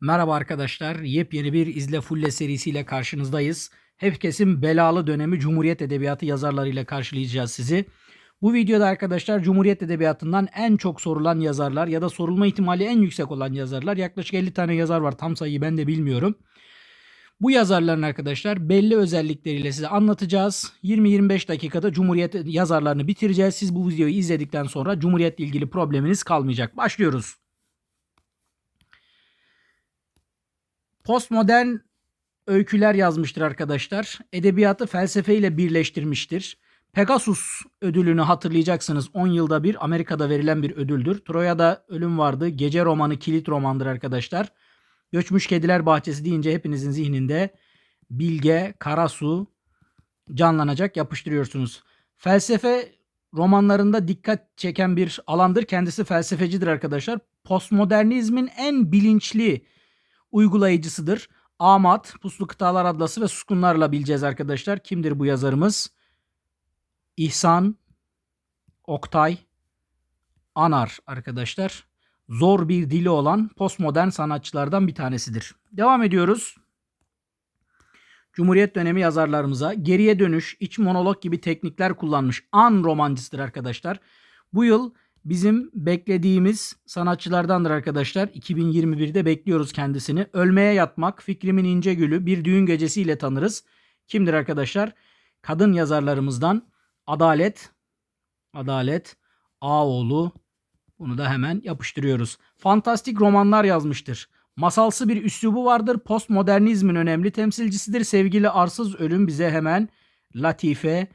Merhaba arkadaşlar. Yepyeni bir İzle Fulle serisiyle karşınızdayız. Herkesin belalı dönemi Cumhuriyet Edebiyatı yazarlarıyla karşılayacağız sizi. Bu videoda arkadaşlar Cumhuriyet Edebiyatı'ndan en çok sorulan yazarlar ya da sorulma ihtimali en yüksek olan yazarlar. Yaklaşık 50 tane yazar var. Tam sayıyı ben de bilmiyorum. Bu yazarların arkadaşlar belli özellikleriyle size anlatacağız. 20-25 dakikada Cumhuriyet yazarlarını bitireceğiz. Siz bu videoyu izledikten sonra Cumhuriyet'le ilgili probleminiz kalmayacak. Başlıyoruz. Postmodern öyküler yazmıştır arkadaşlar. Edebiyatı felsefeyle birleştirmiştir. Pegasus ödülünü hatırlayacaksınız. 10 yılda bir Amerika'da verilen bir ödüldür. Troya'da ölüm vardı. Gece romanı kilit romandır arkadaşlar. Göçmüş Kediler Bahçesi deyince hepinizin zihninde Bilge, Karasu canlanacak yapıştırıyorsunuz. Felsefe romanlarında dikkat çeken bir alandır. Kendisi felsefecidir arkadaşlar. Postmodernizmin en bilinçli uygulayıcısıdır. Amat, Puslu Kıtalar Adlası ve Suskunlarla bileceğiz arkadaşlar. Kimdir bu yazarımız? İhsan, Oktay, Anar arkadaşlar. Zor bir dili olan postmodern sanatçılardan bir tanesidir. Devam ediyoruz. Cumhuriyet dönemi yazarlarımıza geriye dönüş, iç monolog gibi teknikler kullanmış an romancısıdır arkadaşlar. Bu yıl bizim beklediğimiz sanatçılardandır arkadaşlar. 2021'de bekliyoruz kendisini. Ölmeye yatmak, Fikrimin ince gülü, bir düğün gecesiyle tanırız. Kimdir arkadaşlar? Kadın yazarlarımızdan Adalet, Adalet, Ağoğlu. Bunu da hemen yapıştırıyoruz. Fantastik romanlar yazmıştır. Masalsı bir üslubu vardır. Postmodernizmin önemli temsilcisidir. Sevgili Arsız Ölüm bize hemen Latife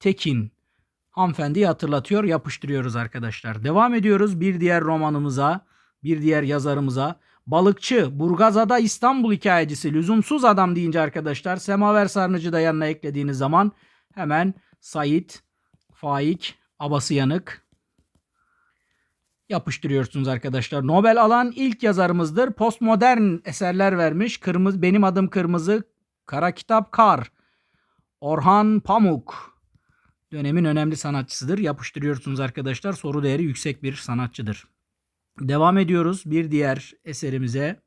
Tekin hanımefendiyi hatırlatıyor. Yapıştırıyoruz arkadaşlar. Devam ediyoruz bir diğer romanımıza, bir diğer yazarımıza. Balıkçı, Burgazada İstanbul hikayecisi, lüzumsuz adam deyince arkadaşlar Semaver Sarnıcı da yanına eklediğiniz zaman hemen Sait, Faik, Abası Yanık yapıştırıyorsunuz arkadaşlar. Nobel alan ilk yazarımızdır. Postmodern eserler vermiş. Kırmızı, Benim Adım Kırmızı, Kara Kitap Kar, Orhan Pamuk, dönemin önemli sanatçısıdır. Yapıştırıyorsunuz arkadaşlar. Soru değeri yüksek bir sanatçıdır. Devam ediyoruz bir diğer eserimize.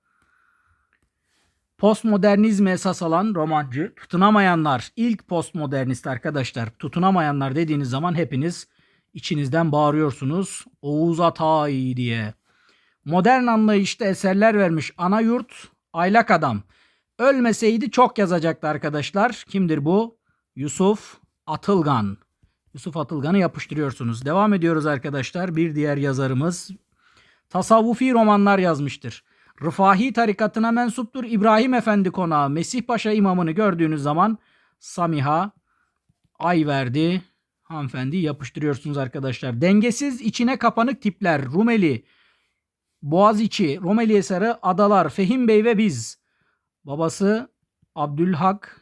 Postmodernizme esas alan romancı tutunamayanlar. ilk postmodernist arkadaşlar. Tutunamayanlar dediğiniz zaman hepiniz içinizden bağırıyorsunuz. Oğuz Atay diye. Modern anlayışta eserler vermiş ana yurt aylak adam. Ölmeseydi çok yazacaktı arkadaşlar. Kimdir bu? Yusuf Atılgan. Yusuf Atılgan'ı yapıştırıyorsunuz. Devam ediyoruz arkadaşlar. Bir diğer yazarımız tasavvufi romanlar yazmıştır. Rıfahi tarikatına mensuptur. İbrahim Efendi konağı Mesih Paşa imamını gördüğünüz zaman Samiha Ayverdi hanımefendi yapıştırıyorsunuz arkadaşlar. Dengesiz içine kapanık tipler Rumeli, Boğaziçi, Rumeli Hisarı, Adalar, Fehim Bey ve biz. Babası Abdülhak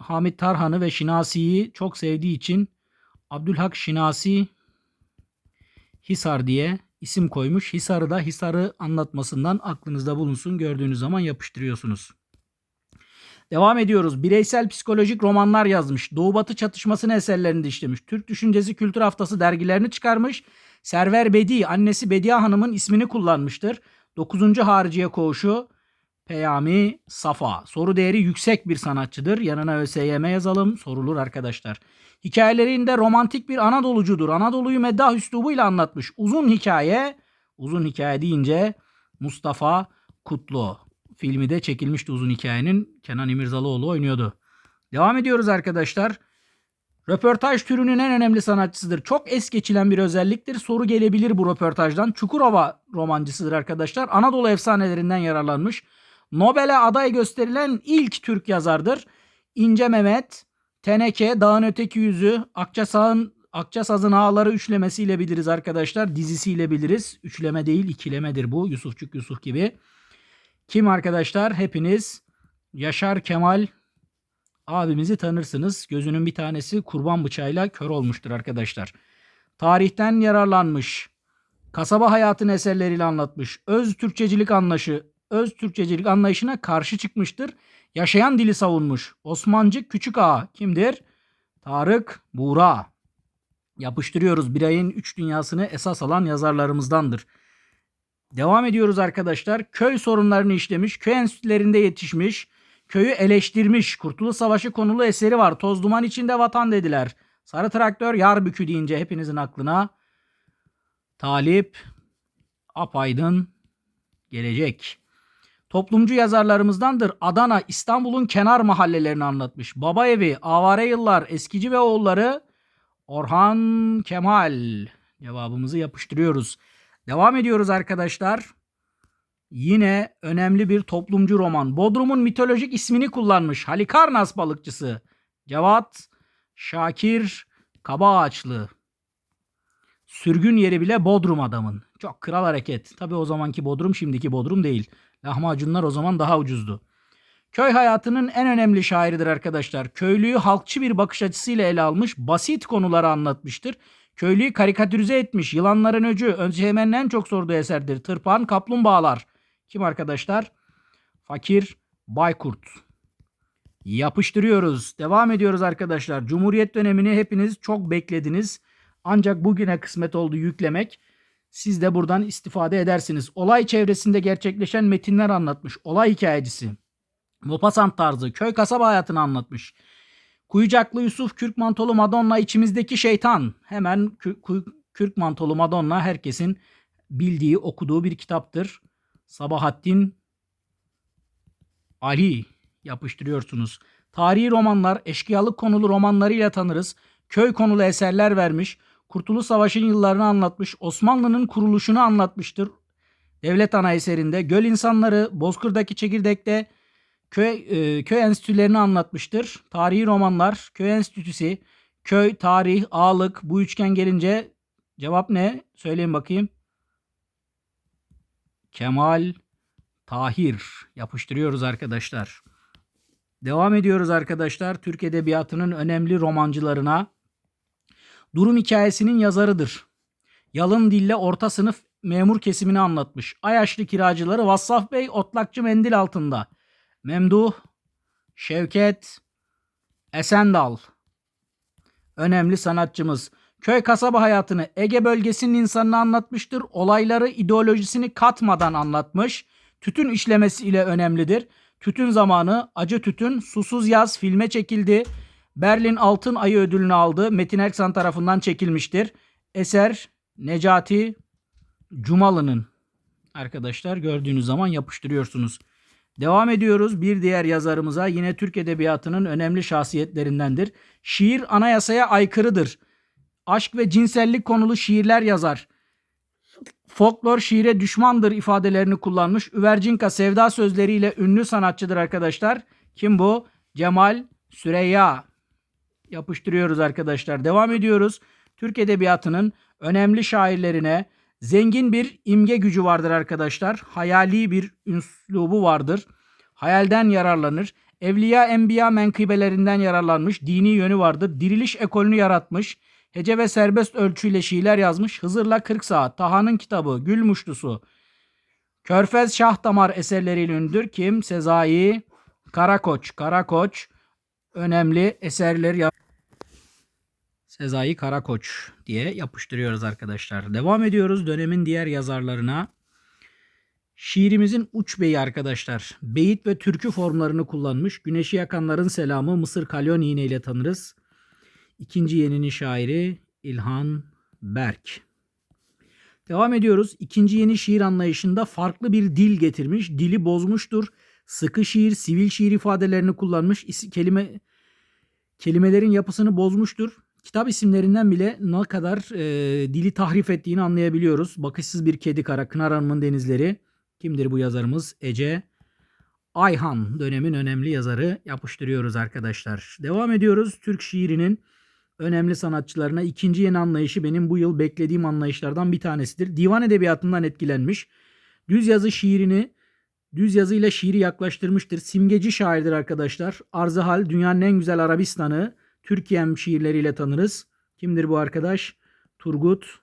Hamit Tarhan'ı ve Şinasi'yi çok sevdiği için Abdülhak Şinasi Hisar diye isim koymuş. Hisar'ı da Hisar'ı anlatmasından aklınızda bulunsun. Gördüğünüz zaman yapıştırıyorsunuz. Devam ediyoruz. Bireysel psikolojik romanlar yazmış. Doğu Batı çatışmasını eserlerinde işlemiş. Türk Düşüncesi Kültür Haftası dergilerini çıkarmış. Server Bedi, annesi Bediye Hanım'ın ismini kullanmıştır. 9. Hariciye Koğuşu Peyami Safa. Soru değeri yüksek bir sanatçıdır. Yanına ÖSYM yazalım. Sorulur arkadaşlar. Hikayelerinde romantik bir Anadolucudur. Anadolu'yu meddah üslubuyla anlatmış. Uzun hikaye, uzun hikaye deyince Mustafa Kutlu. Filmi de çekilmişti uzun hikayenin. Kenan İmirzalıoğlu oynuyordu. Devam ediyoruz arkadaşlar. Röportaj türünün en önemli sanatçısıdır. Çok es geçilen bir özelliktir. Soru gelebilir bu röportajdan. Çukurova romancısıdır arkadaşlar. Anadolu efsanelerinden yararlanmış. Nobel'e aday gösterilen ilk Türk yazardır. İnce Mehmet, Teneke, Dağın Öteki Yüzü, Akçasağ'ın Akçasaz'ın Ağları üçlemesiyle biliriz arkadaşlar. Dizisiyle biliriz. Üçleme değil ikilemedir bu. Yusufçuk Yusuf gibi. Kim arkadaşlar? Hepiniz Yaşar Kemal abimizi tanırsınız. Gözünün bir tanesi kurban bıçağıyla kör olmuştur arkadaşlar. Tarihten yararlanmış. Kasaba hayatını eserleriyle anlatmış. Öz Türkçecilik anlaşı, öz Türkçecilik anlayışına karşı çıkmıştır. Yaşayan dili savunmuş. Osmancık Küçük Ağa kimdir? Tarık Buğra. Yapıştırıyoruz. Bir ayın üç dünyasını esas alan yazarlarımızdandır. Devam ediyoruz arkadaşlar. Köy sorunlarını işlemiş, köy enstitülerinde yetişmiş, köyü eleştirmiş. Kurtuluş Savaşı konulu eseri var. Toz duman içinde vatan dediler. Sarı traktör yar bükü deyince hepinizin aklına Talip Apaydın gelecek. Toplumcu yazarlarımızdandır. Adana, İstanbul'un kenar mahallelerini anlatmış. Baba evi, avare yıllar, eskici ve oğulları Orhan Kemal. Cevabımızı yapıştırıyoruz. Devam ediyoruz arkadaşlar. Yine önemli bir toplumcu roman. Bodrum'un mitolojik ismini kullanmış. Halikarnas balıkçısı. Cevat Şakir Kabaağaçlı. Sürgün yeri bile Bodrum adamın. Çok kral hareket. Tabi o zamanki Bodrum şimdiki Bodrum değil. Lahmacunlar o zaman daha ucuzdu. Köy hayatının en önemli şairidir arkadaşlar. Köylüyü halkçı bir bakış açısıyla ele almış, basit konuları anlatmıştır. Köylüyü karikatürize etmiş. Yılanların öcü, Özcemen'in en çok sorduğu eserdir. Tırpan, kaplumbağalar. Kim arkadaşlar? Fakir Baykurt. Yapıştırıyoruz. Devam ediyoruz arkadaşlar. Cumhuriyet dönemini hepiniz çok beklediniz. Ancak bugüne kısmet oldu yüklemek. Siz de buradan istifade edersiniz. Olay çevresinde gerçekleşen metinler anlatmış. Olay hikayecisi. Mopasant tarzı köy kasaba hayatını anlatmış. Kuyucaklı Yusuf Kürk Mantolu Madonna içimizdeki şeytan. Hemen Kürk Mantolu Madonna herkesin bildiği, okuduğu bir kitaptır. Sabahattin Ali yapıştırıyorsunuz. Tarihi romanlar, eşkıyalık konulu romanlarıyla tanırız. Köy konulu eserler vermiş. Kurtuluş Savaşı'nın yıllarını anlatmış. Osmanlı'nın kuruluşunu anlatmıştır. Devlet ana eserinde. Göl insanları, Bozkır'daki çekirdekte köy, e, köy enstitülerini anlatmıştır. Tarihi romanlar, köy enstitüsü, köy, tarih, ağalık bu üçgen gelince cevap ne? Söyleyin bakayım. Kemal Tahir yapıştırıyoruz arkadaşlar. Devam ediyoruz arkadaşlar. Türk Edebiyatı'nın önemli romancılarına. Durum hikayesinin yazarıdır. Yalın dille orta sınıf memur kesimini anlatmış. Ayaşlı kiracıları Vassaf Bey otlakçı mendil altında. Memduh, Şevket, Esendal. Önemli sanatçımız. Köy kasaba hayatını Ege bölgesinin insanını anlatmıştır. Olayları ideolojisini katmadan anlatmış. Tütün işlemesi ile önemlidir. Tütün zamanı Acı Tütün Susuz Yaz filme çekildi. Berlin Altın Ayı ödülünü aldı. Metin Erksan tarafından çekilmiştir. Eser Necati Cumalı'nın. Arkadaşlar gördüğünüz zaman yapıştırıyorsunuz. Devam ediyoruz bir diğer yazarımıza yine Türk Edebiyatı'nın önemli şahsiyetlerindendir. Şiir anayasaya aykırıdır. Aşk ve cinsellik konulu şiirler yazar. Folklor şiire düşmandır ifadelerini kullanmış. Üvercinka sevda sözleriyle ünlü sanatçıdır arkadaşlar. Kim bu? Cemal Süreyya. Yapıştırıyoruz arkadaşlar. Devam ediyoruz. Türk Edebiyatı'nın önemli şairlerine zengin bir imge gücü vardır arkadaşlar. Hayali bir üslubu vardır. Hayalden yararlanır. Evliya enbiya menkıbelerinden yararlanmış. Dini yönü vardır. Diriliş ekolünü yaratmış. Hece ve serbest ölçüyle şiirler yazmış. Hızır'la 40 saat. Taha'nın kitabı. Gül muştusu. Körfez Şah Damar eserleriyle ünlüdür. Kim? Sezai Karakoç. Karakoç önemli eserler yaz- Sezai Karakoç diye yapıştırıyoruz arkadaşlar. Devam ediyoruz dönemin diğer yazarlarına. Şiirimizin uç beyi arkadaşlar. Beyit ve türkü formlarını kullanmış. Güneşi yakanların selamı Mısır Kalyon iğne ile tanırız. İkinci yeninin şairi İlhan Berk. Devam ediyoruz. İkinci yeni şiir anlayışında farklı bir dil getirmiş. Dili bozmuştur. Sıkı şiir, sivil şiir ifadelerini kullanmış. Kelime kelimelerin yapısını bozmuştur. Kitap isimlerinden bile ne kadar e, dili tahrif ettiğini anlayabiliyoruz. Bakışsız bir kedi kara, Kınar Hanım'ın denizleri. Kimdir bu yazarımız? Ece Ayhan dönemin önemli yazarı yapıştırıyoruz arkadaşlar. Devam ediyoruz. Türk şiirinin önemli sanatçılarına ikinci yeni anlayışı benim bu yıl beklediğim anlayışlardan bir tanesidir. Divan edebiyatından etkilenmiş. Düz yazı şiirini düz yazıyla şiiri yaklaştırmıştır. Simgeci şairdir arkadaşlar. Arzıhal dünyanın en güzel Arabistan'ı Türkiye'm şiirleriyle tanırız. Kimdir bu arkadaş? Turgut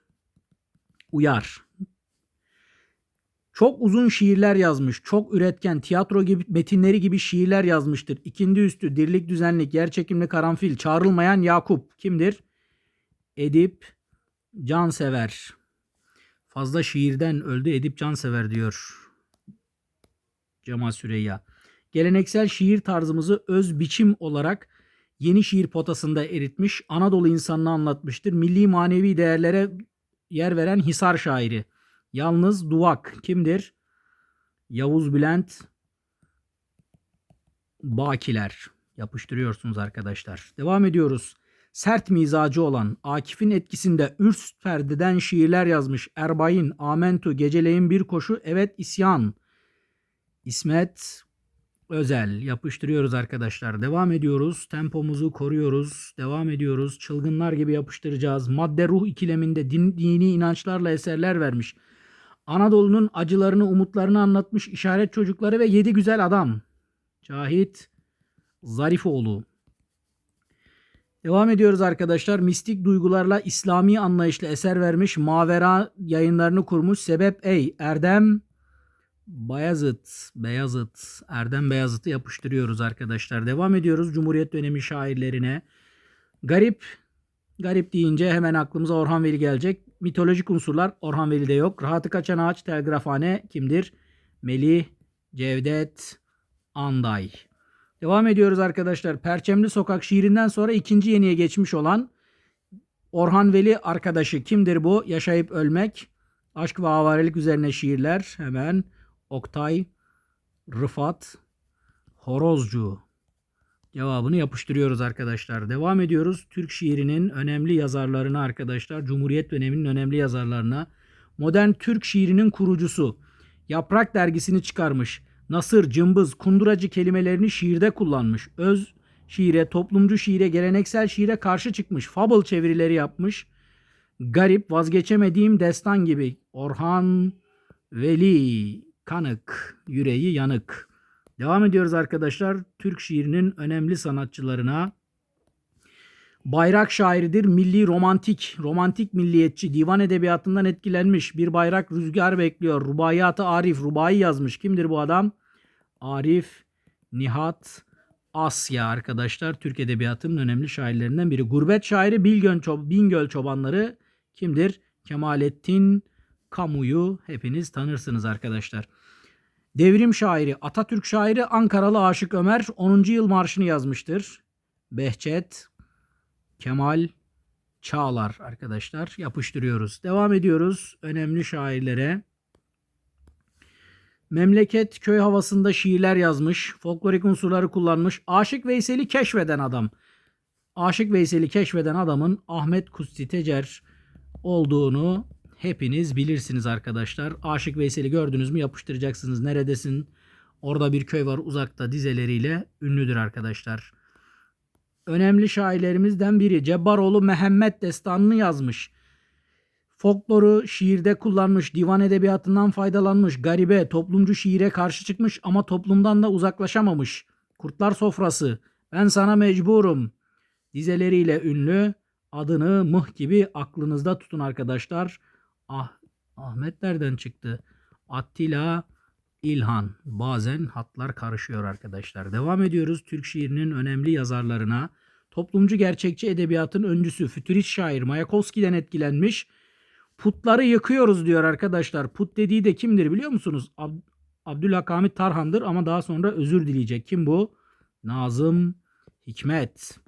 Uyar. Çok uzun şiirler yazmış. Çok üretken, tiyatro gibi metinleri gibi şiirler yazmıştır. İkindi üstü, dirlik düzenlik, yer çekimli karanfil, çağrılmayan Yakup. Kimdir? Edip Cansever. Fazla şiirden öldü Edip Cansever diyor. Cemal Süreyya. Geleneksel şiir tarzımızı öz biçim olarak yeni şiir potasında eritmiş, Anadolu insanını anlatmıştır. Milli manevi değerlere yer veren Hisar şairi. Yalnız Duvak kimdir? Yavuz Bülent Bakiler. Yapıştırıyorsunuz arkadaşlar. Devam ediyoruz. Sert mizacı olan Akif'in etkisinde ürs perdeden şiirler yazmış. Erbay'ın Amentu Geceleyin Bir Koşu Evet İsyan. İsmet Özel yapıştırıyoruz arkadaşlar. Devam ediyoruz. Tempomuzu koruyoruz. Devam ediyoruz. Çılgınlar gibi yapıştıracağız. Madde ruh ikileminde din, dini inançlarla eserler vermiş. Anadolu'nun acılarını, umutlarını anlatmış işaret çocukları ve yedi güzel adam. Cahit Zarifoğlu. Devam ediyoruz arkadaşlar. Mistik duygularla İslami anlayışla eser vermiş. Mavera yayınlarını kurmuş. Sebep Ey Erdem Bayazıt, Beyazıt, Erdem Beyazıt'ı yapıştırıyoruz arkadaşlar. Devam ediyoruz Cumhuriyet dönemi şairlerine. Garip, garip deyince hemen aklımıza Orhan Veli gelecek. Mitolojik unsurlar Orhan Veli'de yok. Rahatı kaçan ağaç telgrafhane kimdir? Melih, Cevdet, Anday. Devam ediyoruz arkadaşlar. Perçemli Sokak şiirinden sonra ikinci yeniye geçmiş olan Orhan Veli arkadaşı kimdir bu? Yaşayıp ölmek. Aşk ve avarelik üzerine şiirler. Hemen Oktay, Rıfat, Horozcu. Cevabını yapıştırıyoruz arkadaşlar. Devam ediyoruz. Türk şiirinin önemli yazarlarına arkadaşlar. Cumhuriyet döneminin önemli yazarlarına. Modern Türk şiirinin kurucusu. Yaprak dergisini çıkarmış. Nasır, cımbız, kunduracı kelimelerini şiirde kullanmış. Öz şiire, toplumcu şiire, geleneksel şiire karşı çıkmış. Fable çevirileri yapmış. Garip, vazgeçemediğim destan gibi. Orhan Veli, kanık, yüreği yanık. Devam ediyoruz arkadaşlar. Türk şiirinin önemli sanatçılarına. Bayrak şairidir, milli romantik, romantik milliyetçi, divan edebiyatından etkilenmiş. Bir bayrak rüzgar bekliyor. Rubaiyatı Arif, Rubai yazmış. Kimdir bu adam? Arif Nihat Asya arkadaşlar. Türk edebiyatının önemli şairlerinden biri. Gurbet şairi Bilgön Çob Bingöl çobanları kimdir? Kemalettin Kamu'yu hepiniz tanırsınız arkadaşlar. Devrim şairi, Atatürk şairi Ankaralı Aşık Ömer 10. yıl marşını yazmıştır. Behçet, Kemal Çağlar arkadaşlar yapıştırıyoruz. Devam ediyoruz önemli şairlere. Memleket köy havasında şiirler yazmış. Folklorik unsurları kullanmış. Aşık Veysel'i keşfeden adam. Aşık Veysel'i keşfeden adamın Ahmet Kutsi Tecer olduğunu hepiniz bilirsiniz arkadaşlar. Aşık Veysel'i gördünüz mü yapıştıracaksınız. Neredesin? Orada bir köy var uzakta dizeleriyle ünlüdür arkadaşlar. Önemli şairlerimizden biri Cebbaroğlu Mehmet destanını yazmış. Folkloru şiirde kullanmış, divan edebiyatından faydalanmış, garibe, toplumcu şiire karşı çıkmış ama toplumdan da uzaklaşamamış. Kurtlar Sofrası, Ben Sana Mecburum dizeleriyle ünlü. Adını mıh gibi aklınızda tutun arkadaşlar. Ah, Ahmet nereden çıktı? Attila İlhan. Bazen hatlar karışıyor arkadaşlar. Devam ediyoruz Türk şiirinin önemli yazarlarına. Toplumcu gerçekçi edebiyatın öncüsü fütürist şair Mayakovski'den etkilenmiş. Putları yıkıyoruz diyor arkadaşlar. Put dediği de kimdir biliyor musunuz? Ab Abdülhakamit Tarhan'dır ama daha sonra özür dileyecek. Kim bu? Nazım Hikmet.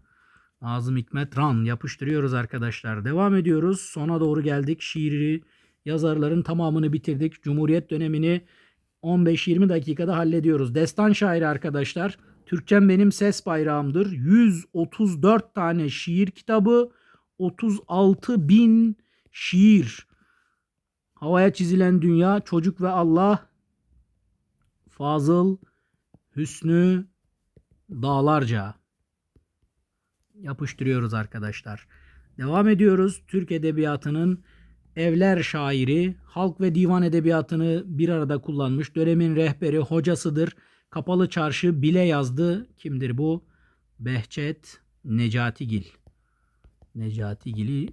Nazım Hikmet Ran yapıştırıyoruz arkadaşlar. Devam ediyoruz. Sona doğru geldik. Şiiri yazarların tamamını bitirdik. Cumhuriyet dönemini 15-20 dakikada hallediyoruz. Destan şairi arkadaşlar. Türkçem benim ses bayrağımdır. 134 tane şiir kitabı, 36 bin şiir. Havaya çizilen dünya, çocuk ve Allah, Fazıl, Hüsnü, Dağlarca. Yapıştırıyoruz arkadaşlar. Devam ediyoruz. Türk edebiyatının evler şairi, halk ve divan edebiyatını bir arada kullanmış. Dönemin rehberi, hocasıdır. Kapalı Çarşı bile yazdı. Kimdir bu? Behçet Necatigil. Necatigil'i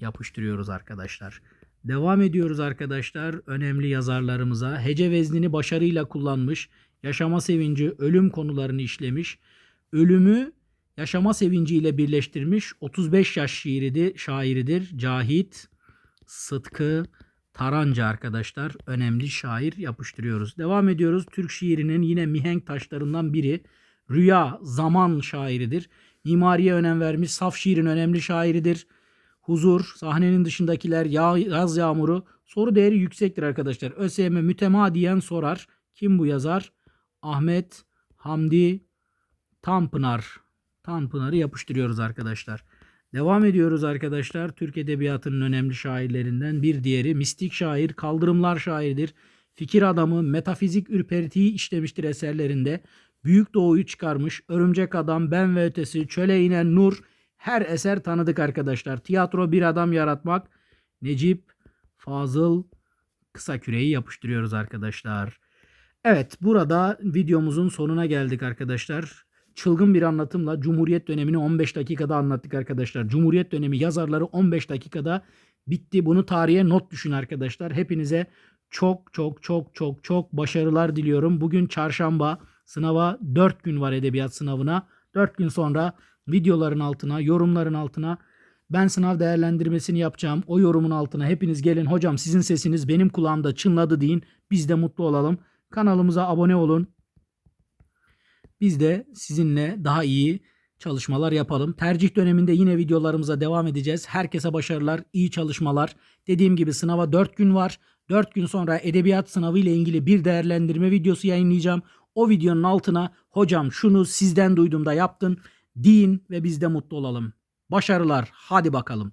yapıştırıyoruz arkadaşlar. Devam ediyoruz arkadaşlar önemli yazarlarımıza. Hece veznini başarıyla kullanmış. Yaşama sevinci, ölüm konularını işlemiş. Ölümü yaşama sevinciyle birleştirmiş. 35 yaş şiiridir, şairidir. Cahit, Sıtkı, Taranca arkadaşlar önemli şair yapıştırıyoruz. Devam ediyoruz. Türk şiirinin yine mihenk taşlarından biri. Rüya, zaman şairidir. Mimariye önem vermiş. Saf şiirin önemli şairidir. Huzur, sahnenin dışındakiler, yağ, yaz yağmuru. Soru değeri yüksektir arkadaşlar. ÖSYM mütemadiyen sorar. Kim bu yazar? Ahmet Hamdi Tanpınar. Tanpınar'ı yapıştırıyoruz arkadaşlar. Devam ediyoruz arkadaşlar. Türk Edebiyatı'nın önemli şairlerinden bir diğeri mistik şair, kaldırımlar şairidir. Fikir adamı, metafizik ürpertiyi işlemiştir eserlerinde. Büyük Doğu'yu çıkarmış. Örümcek Adam, Ben ve Ötesi, Çöle inen Nur. Her eser tanıdık arkadaşlar. Tiyatro bir adam yaratmak. Necip Fazıl Kısa Küre'yi yapıştırıyoruz arkadaşlar. Evet burada videomuzun sonuna geldik arkadaşlar. Çılgın bir anlatımla Cumhuriyet dönemini 15 dakikada anlattık arkadaşlar. Cumhuriyet dönemi yazarları 15 dakikada bitti. Bunu tarihe not düşün arkadaşlar. Hepinize çok çok çok çok çok başarılar diliyorum. Bugün çarşamba sınava 4 gün var edebiyat sınavına. 4 gün sonra videoların altına, yorumların altına ben sınav değerlendirmesini yapacağım. O yorumun altına hepiniz gelin. Hocam sizin sesiniz benim kulağımda çınladı deyin. Biz de mutlu olalım. Kanalımıza abone olun. Biz de sizinle daha iyi çalışmalar yapalım. Tercih döneminde yine videolarımıza devam edeceğiz. Herkese başarılar, iyi çalışmalar. Dediğim gibi sınava 4 gün var. 4 gün sonra edebiyat sınavı ile ilgili bir değerlendirme videosu yayınlayacağım. O videonun altına hocam şunu sizden duyduğumda yaptın deyin ve biz de mutlu olalım. Başarılar. Hadi bakalım.